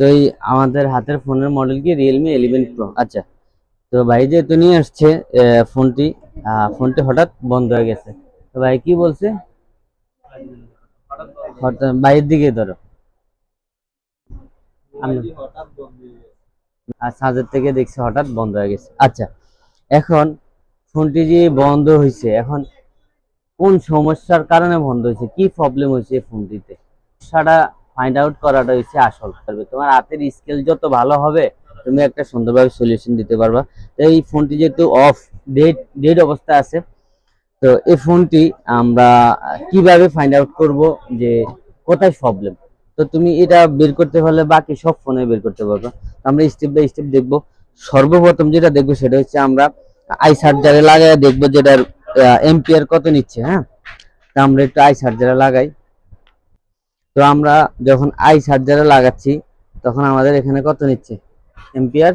তো এই আমাদের হাতের ফোনের মডেল কি? রিয়েলমি ইলেভেন প্রো আচ্ছা। তো ভাই যেহেতু নিয়ে আসছে ফোনটি ফোনটি হঠাৎ বন্ধ হয়ে গেছে। তো ভাই কি বলছে? হঠাৎ বাইরের দিকে ধরো। চার্জার থেকে দেখছি হঠাৎ বন্ধ হয়ে গেছে। আচ্ছা এখন ফোনটি যে বন্ধ হয়েছে এখন কোন সমস্যার কারণে বন্ধ হয়েছে কি প্রবলেম হয়েছে ফোনটিতে? সেটা ফাইন্ড আউট করাটা হচ্ছে আসল। করবে তোমার হাতের স্কেল যত ভালো হবে, তুমি একটা সুন্দরভাবে সলিউশন দিতে পারবা। তো এই ফোনটি যেহেতু অফ ডেট ডেড অবস্থায় আছে, তো এই ফোনটি আমরা কীভাবে ফাইন্ড আউট করব যে কোথায় প্রবলেম তো তুমি এটা বের করতে পারলে, বাকি সব ফোনে বের করতে পারবে। আমরা স্টেপ বাই স্টেপ দেখব। সর্বপ্রথম যেটা দেখব সেটা হচ্ছে আমরা আই সার্জারে লাগাই দেখব যেটার এম্পিয়ার কত নিচ্ছে হ্যাঁ? তো আমরা একটু আই সার্জারে লাগাই। তো আমরা যখন আই চার্জারে লাগাচ্ছি তখন আমাদের এখানে কত নিচ্ছে? Ampere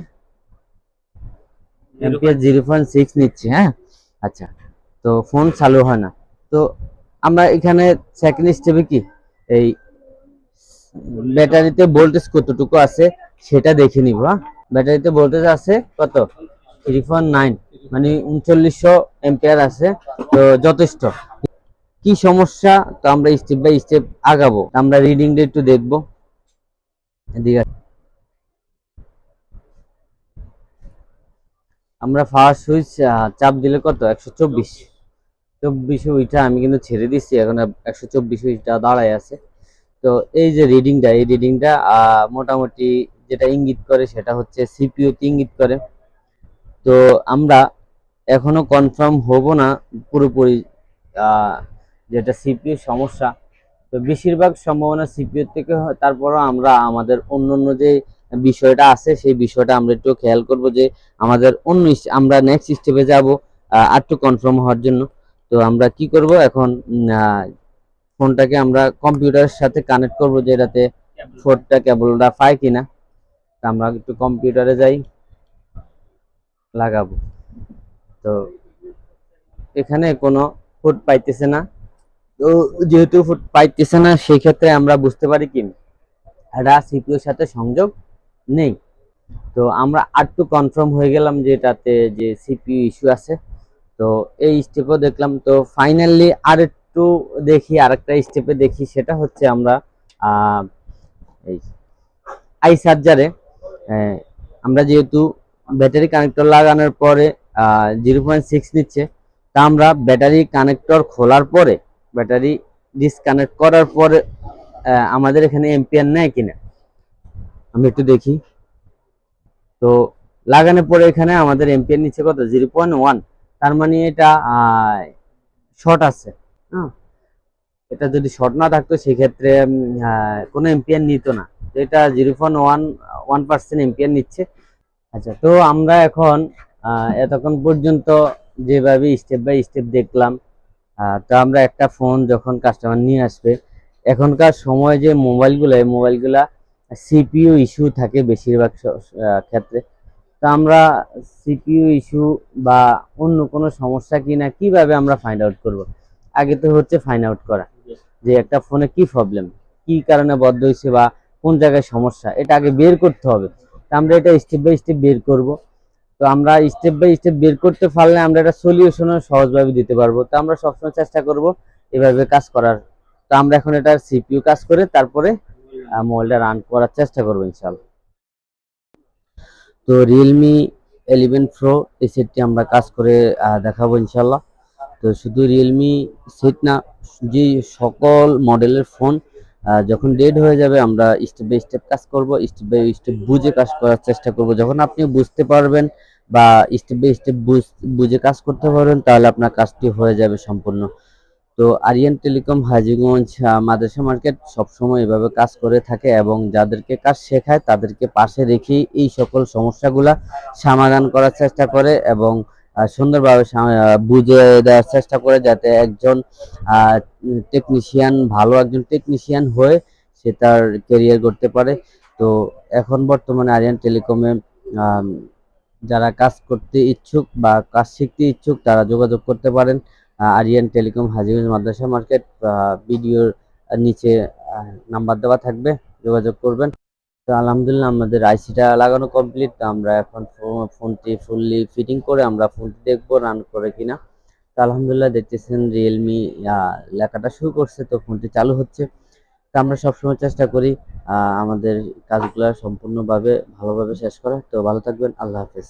ampere zero point six নিচ্ছে হ্যাঁ? আচ্ছা তো ফোন চালু হয় না। তো আমরা এখানে সেকেন্ড স্টেপে কি? এই ব্যাটারিতে ভোল্টেজ কতটুকু আছে সেটা দেখে নিব হ্যাঁ? ব্যাটারিতে ভোল্টেজ আছে কত? থ্রি পয়েন্ট নাইন মানে উনচল্লিশশো এম্পিয়ার আছে তো যথেষ্ট। কি সমস্যা, তো আমরা স্টেপ বাই স্টেপ আগাবো। আমরা রিডিংটা একটু দেখব। আমরা ফার্স্ট সুইচ চাপ দিলে কত? একশো চব্বিশ। চব্বিশ ওইটা আমি কিন্তু ছেড়ে দিচ্ছি, এখন একশো চব্বিশ ওইটা দাঁড়ায় আছে। তো এই যে রিডিংটা এই রিডিংটা মোটামুটি যেটা ইঙ্গিত করে সেটা হচ্ছে সিপিইউতে ইঙ্গিত করে। তো আমরা এখনও কনফার্ম হব না, পুরোপুরি যেটা সিপিইউ সমস্যা। তো বেশিরভাগ সম্ভাবনা সিপিইউ থেকে হয় তারপরও আমরা আমাদের অন্য অন্য যে বিষয়টা আছে সেই বিষয়টা আমরা একটু খেয়াল করব যে আমাদের অন্য আমরা নেক্সট স্টেপে যাব আর একটু কনফার্ম হওয়ার জন্য। তো আমরা কি করব এখন ফোনটাকে আমরা কম্পিউটারের সাথে কানেক্ট করব যেটাতে ফোনটা কেবলটা পায় কিনা। তা আমরা একটু কম্পিউটারে যাই লাগাবো। তো এখানে কোনো ফুট পাইতেছে না। তো যেহেতু পাইতেছে না সেই ক্ষেত্রে আমরা বুঝতে পারি কি এটা সিপিইউর সাথে সংযোগ নেই। তো আমরা আরটু কনফার্ম হয়ে গেলাম যে এটাতে যে সিপিইউ ইস্যু আছে। তো এই স্টেপও দেখলাম, তো ফাইনালি আর একটু দেখি, আরেকটা স্টেপে দেখি, সেটা হচ্ছে আমরা এই আই সার্জারে আমরা যেহেতু ব্যাটারি কানেক্টর লাগানোর পরে জিরো পয়েন্ট সিক্স নিচ্ছে, তা আমরা ব্যাটারি কানেক্টর খোলার পরে ব্যাটারি ডিসকানেক্ট করার পরে আমাদের এখানে এম্পিয়ার নেয় কিনা? আমি একটু দেখি। তো লাগানোর পরে এখানে আমাদের এম্পিয়ার নিচ্ছে কত? জিরো পয়েন্ট ওয়ান তার মানে এটা শর্ট আছে। হ্যাঁ? এটা যদি শর্ট না থাকতো, সেক্ষেত্রে কোনো এম্পিয়ার নিত না। তো এটা zero point one one percent ampere নিচ্ছে। আচ্ছা তো আমরা এখন এতক্ষণ পর্যন্ত যেভাবে স্টেপ বাই স্টেপ দেখলাম তো আমরা একটা ফোন যখন কাস্টমার নিয়ে আসবে, এখনকার সময় যে মোবাইলগুলো, এই মোবাইলগুলা সিপিইউ ইস্যু থাকে বেশিরভাগ ক্ষেত্রে। তো আমরা সিপিইউ ইস্যু বা অন্য কোনো সমস্যা কিনা কীভাবে আমরা ফাইন্ড আউট করব? আগে তো হচ্ছে ফাইন্ড আউট করা। যে একটা ফোনে কি প্রবলেম কি কারণে বদ্ধ হয়েছে বা কোন জায়গায় সমস্যা, এটা আগে বের করতে হবে। তো আমরা এটা স্টেপ বাই স্টেপ বের করব। তো আমরা স্টেপ বাই স্টেপ বের করতে পারলে আমরা একটা সলিউশনও সহজভাবে দিতে পারব। তো আমরা সবসময় চেষ্টা করব এভাবে কাজ করার। তো আমরা এখন এটা সিপিইউ কাজ করে তারপরে মোবাইলটা রান করার চেষ্টা করব ইনশাল্লাহ তো রিয়েলমি ইলেভেন প্রো এই সেটটি আমরা কাজ করে দেখাবো ইনশাল্লাহ তো শুধু রিয়েলমি সেট না, যে সকল মডেলের ফোন যখন ডেড হয়ে যাবে আমরা স্টেপ বাই স্টেপ কাজ করব স্টেপ বাই স্টেপ বুঝে কাজ করার চেষ্টা করব। যখন আপনি বুঝতে পারবেন বা স্টেপ বাই স্টেপ বুঝে কাজ করতে পারেন, তাহলে আপনার কাজটি হয়ে যাবে সম্পূর্ণ। তো আরিয়ান টেলিকম হাজিগঞ্জ মাদ্রাসা মার্কেট সবসময় এভাবে কাজ করে থাকে এবং যাদেরকে কাজ শেখায় তাদেরকে পাশে রেখেই এই সকল সমস্যাগুলা সমাধান করার চেষ্টা করে এবং সুন্দরভাবে বুঝে দেওয়ার চেষ্টা করে যাতে একজন টেকনিশিয়ান ভালো একজন টেকনিশিয়ান হয়ে সে তার কেরিয়ার করতে পারে। তো এখন বর্তমানে আরিয়ান টেলিকমে যারা কাজ করতে ইচ্ছুক বা কাজ শিখতে ইচ্ছুক, তারা যোগাযোগ করতে পারেন আরিয়ান টেলিকম হাজিগঞ্জ মাদ্রাসা মার্কেট ভিডিওর নিচে নাম্বার দেওয়া থাকবে, যোগাযোগ করবেন। তো আলহামদুলিল্লাহ আমাদের আইসিটা লাগানো কমপ্লিট আমরা এখন ফোনটি ফুললি ফিটিং করে আমরা ফোনটি দেখব রান করে কিনা। তো আলহামদুলিল্লাহ দেখতেছেন রিয়েলমি লেখাটা শুরু করছে, তো ফোনটি চালু হচ্ছে। তো আমরা সবসময় চেষ্টা করি আমাদের কাজগুলো সম্পূর্ণভাবে ভালোভাবে শেষ করে। তো ভালো থাকবেন আল্লাহ হাফেজ।